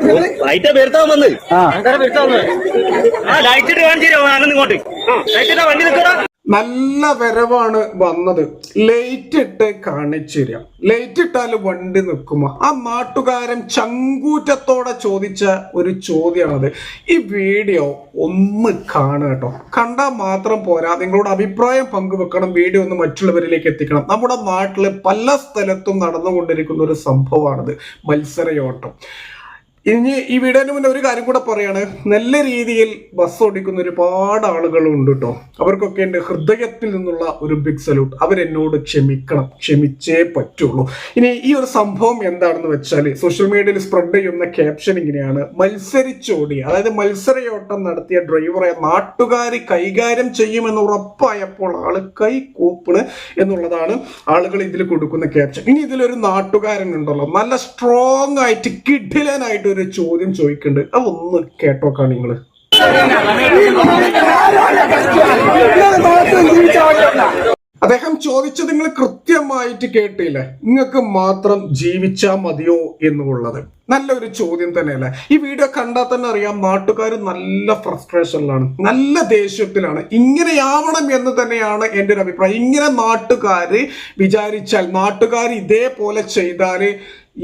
Light പെരുത്താൻ വന്ന്. ആ. Light ഇട്ട് കാണിച്ചു ലൈറ്റ് വണ്ടി നിൽക്കടാ നല്ല വരവാണ് വന്നത്. ലൈറ്റ് ഇട്ട് കാണിച്ചു തരാം. ലൈറ്റ് ഇട്ടാൽ വണ്ടി നിൽക്കുമോ? ആ നാട്ടുകാരൻ ചങ്കൂറ്റത്തോടെ ചോദിച്ച ഒരു ചോദ്യമാണത്. ഈ വീഡിയോ ഒന്ന് കാണുക കേട്ടോ. കണ്ടാൽ മാത്രം പോരാ. നിങ്ങളോട് അഭിപ്രായം പങ്കുവെക്കണം. വീഡിയോ ഒന്ന് മറ്റുള്ളവരിലേക്ക് എത്തിക്കണം. നമ്മുടെ നാട്ടിൽ പല സ്ഥലത്തും നടന്നുകൊണ്ടിരിക്കുന്ന ഒരു സംഭവമാണിത്. മത്സരയോട്ടം. ഇനി ഈ വീഡിയോന് മുന്നേ ഒരു കാര്യം കൂടെ പറയാണ്. നല്ല രീതിയിൽ ബസ് ഓടിക്കുന്ന ഒരുപാട് ആളുകളുണ്ട് കേട്ടോ അവർക്കൊക്കെ എന്റെ ഹൃദയത്തിൽ നിന്നുള്ള ഒരു ബിഗ് സല്യൂട്ട് അവരെന്നോട് ക്ഷമിക്കണം. ക്ഷമിച്ചേ പറ്റുള്ളൂ. ഇനി ഈ ഒരു സംഭവം എന്താണെന്ന് വെച്ചാൽ സോഷ്യൽ മീഡിയയിൽ സ്പ്രെഡ് ചെയ്യുന്ന ക്യാപ്ഷൻ ഇങ്ങനെയാണ്. മത്സരിച്ചോടി. അതായത് മത്സരയോട്ടം നടത്തിയ ഡ്രൈവറെ നാട്ടുകാർ കൈകാര്യം ചെയ്യുമെന്ന് ഉറപ്പായപ്പോൾ ആൾ കൈ കൂപ്പിണ് എന്നുള്ളതാണ് ആളുകൾ ഇതിൽ കൊടുക്കുന്ന ക്യാപ്ഷൻ ഇനി ഇതിലൊരു നാട്ടുകാരൻ ഉണ്ടല്ലോ. നല്ല സ്ട്രോങ് ആയിട്ട് കിഡിലനായിട്ട് ഒരു ചോദ്യം ചോദിക്കുന്നുണ്ട് അതൊന്ന് കേട്ടോക്കാണ് നിങ്ങൾ. അദ്ദേഹം ചോദിച്ചത് നിങ്ങൾ കൃത്യമായിട്ട് കേട്ടില്ല? നിങ്ങൾക്ക് മാത്രം ജീവിച്ചാ മതിയോ എന്നുള്ളത്. നല്ലൊരു ചോദ്യം തന്നെയല്ലേ? ഈ വീഡിയോ കണ്ടാൽ തന്നെ അറിയാം നാട്ടുകാർ നല്ല ഫ്രസ്ട്രേഷനിലാണ് നല്ല ദേഷ്യത്തിലാണ്. ഇങ്ങനെയാവണം എന്ന് തന്നെയാണ് എന്റെ ഒരു അഭിപ്രായം. ഇങ്ങനെ നാട്ടുകാർ വിചാരിച്ചാൽ നാട്ടുകാർ ഇതേപോലെ ചെയ്താൽ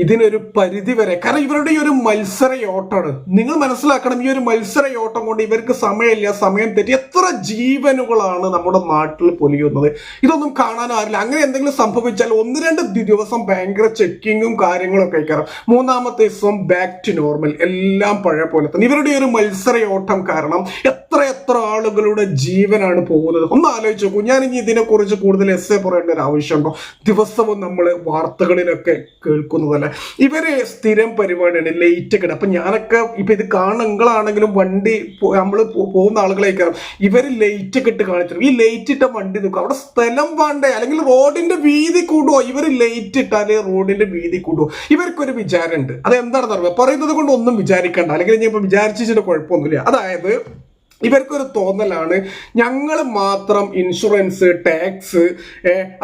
ഇതിനൊരു പരിധി വരെ. കാരണം ഇവരുടെ ഈ ഒരു മത്സരയോട്ടാണ്. നിങ്ങൾ മനസ്സിലാക്കണം ഈ ഒരു മത്സരയോട്ടം കൊണ്ട് ഇവർക്ക് സമയമില്ല സമയം തെറ്റി. ജീവനുകളാണ് നമ്മുടെ നാട്ടിൽ പൊലിയുന്നത്. ഇതൊന്നും കാണാൻ ആരില്ല. അങ്ങനെ എന്തെങ്കിലും സംഭവിച്ചാൽ ഒന്ന് രണ്ട് ദിവസം ഭയങ്കര ചെക്കിങ്ങും കാര്യങ്ങളൊക്കെ കയറാം മൂന്നാമത്തെ ദിവസം ബാക്ക് ടു നോർമൽ എല്ലാം പഴയ പോലെ തന്നെ. ഇവരുടെ ഒരു മത്സരയോട്ടം കാരണം എത്ര എത്ര ആളുകളുടെ ജീവനാണ് പോകുന്നത്. ഒന്ന് ആലോചിച്ച് നോക്കൂ. ഞാൻ ഇനി ഇതിനെക്കുറിച്ച് കൂടുതൽ എസ് എ പറയേണ്ട ഒരു ആവശ്യമുണ്ടോ? ദിവസവും നമ്മൾ വാർത്തകളിലൊക്കെ കേൾക്കുന്നതല്ല? ഇവരെ സ്ഥിരം പരിപാടിയാണ് ലേറ്റ് ഒക്കെ അപ്പൊ ഞാനൊക്കെ ഇപ്പൊ ഇത് കാണുങ്ങളാണെങ്കിലും വണ്ടി നമ്മൾ പോകുന്ന ആളുകളേക്കാരം ഇവർ ലൈറ്റ് ഒക്കെ ഇട്ട് കാണിച്ചു ഈ ലൈറ്റ് ഇട്ട വണ്ടി നോക്കുക അവിടെ സ്ഥലം വേണ്ടേ? അല്ലെങ്കിൽ റോഡിന്റെ വീതി കൂടുവോ? ഇവർ ലൈറ്റ് ഇട്ടാലേ റോഡിന്റെ വീതി കൂടുവോ? ഇവർക്കൊരു വിചാരമുണ്ട്. അത് എന്താണെന്ന് അറിയാം? പറയുന്നത് കൊണ്ട് ഒന്നും വിചാരിക്കണ്ട. അല്ലെങ്കിൽ ഞാൻ ഇപ്പൊ വിചാരിച്ചിട്ട് കുഴപ്പമൊന്നുമില്ല. അതായത് ഇവർക്കൊരു തോന്നലാണ് ഞങ്ങൾ മാത്രം ഇൻഷുറൻസ് ടാക്സ്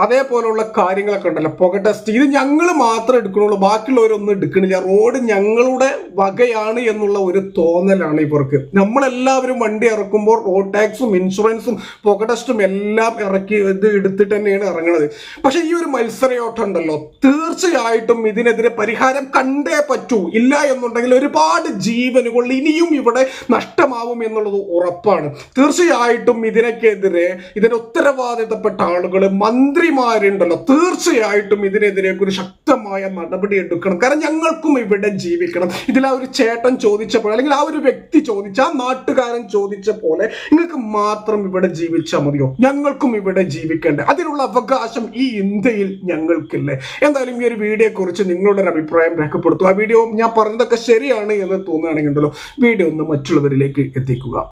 അതേപോലുള്ള കാര്യങ്ങളൊക്കെ ഉണ്ടല്ലോ. പുക ടെസ്റ്റ് ഇത് ഞങ്ങൾ മാത്രം എടുക്കണുള്ളൂ ബാക്കിയുള്ളവരൊന്നും എടുക്കണില്ല. റോഡ് ഞങ്ങളുടെ വകയാണ് എന്നുള്ള ഒരു തോന്നലാണ് ഇവർക്ക്. നമ്മളെല്ലാവരും വണ്ടി ഇറക്കുമ്പോൾ റോഡ് ടാക്സും ഇൻഷുറൻസും പുക ടെസ്റ്റും എല്ലാം ഇറക്കി ഇത് എടുത്തിട്ട് തന്നെയാണ് ഇറങ്ങുന്നത് പക്ഷെ ഈ ഒരു മത്സരയോട്ടം ഉണ്ടല്ലോ. തീർച്ചയായിട്ടും ഇതിനെതിരെ പരിഹാരം കണ്ടേ പറ്റൂ. ഇല്ല എന്നുണ്ടെങ്കിൽ ഒരുപാട് ജീവനുകൾ ഇനിയും ഇവിടെ നഷ്ടമാവും എന്നുള്ളത് ഉറപ്പാണ്. തീർച്ചയായിട്ടും ഇതിനൊക്കെതിരെ ഇതിന് ഉത്തരവാദിത്തപ്പെട്ട ആളുകൾ മന്ത്രിമാരുണ്ടല്ലോ. തീർച്ചയായിട്ടും ഇതിനെതിരെ ഒരു ശക്തമായ നടപടി എടുക്കണം. കാരണം ഞങ്ങൾക്കും ഇവിടെ ജീവിക്കണം. ഇതിൽ ആ ഒരു ചേട്ടൻ ചോദിച്ചപ്പോൾ അല്ലെങ്കിൽ ആ ഒരു വ്യക്തി ചോദിച്ച ആ നാട്ടുകാരൻ ചോദിച്ച പോലെ നിങ്ങൾക്ക് മാത്രം ഇവിടെ ജീവിച്ചാൽ മതിയോ? ഞങ്ങൾക്കും ഇവിടെ ജീവിക്കണ്ടേ? അതിനുള്ള അവകാശം ഈ ഇന്ത്യയിൽ ഞങ്ങൾക്കില്ലേ? എന്തായാലും ഈ ഒരു വീഡിയോയെ കുറിച്ച് നിങ്ങളുടെ ഒരു അഭിപ്രായം രേഖപ്പെടുത്തുക. ആ വീഡിയോ ഞാൻ പറഞ്ഞതൊക്കെ ശരിയാണ് എന്ന് തോന്നുകയാണെങ്കിൽ ഉണ്ടല്ലോ വീഡിയോ ഒന്ന് മറ്റുള്ളവരിലേക്ക് എത്തിക്കുക.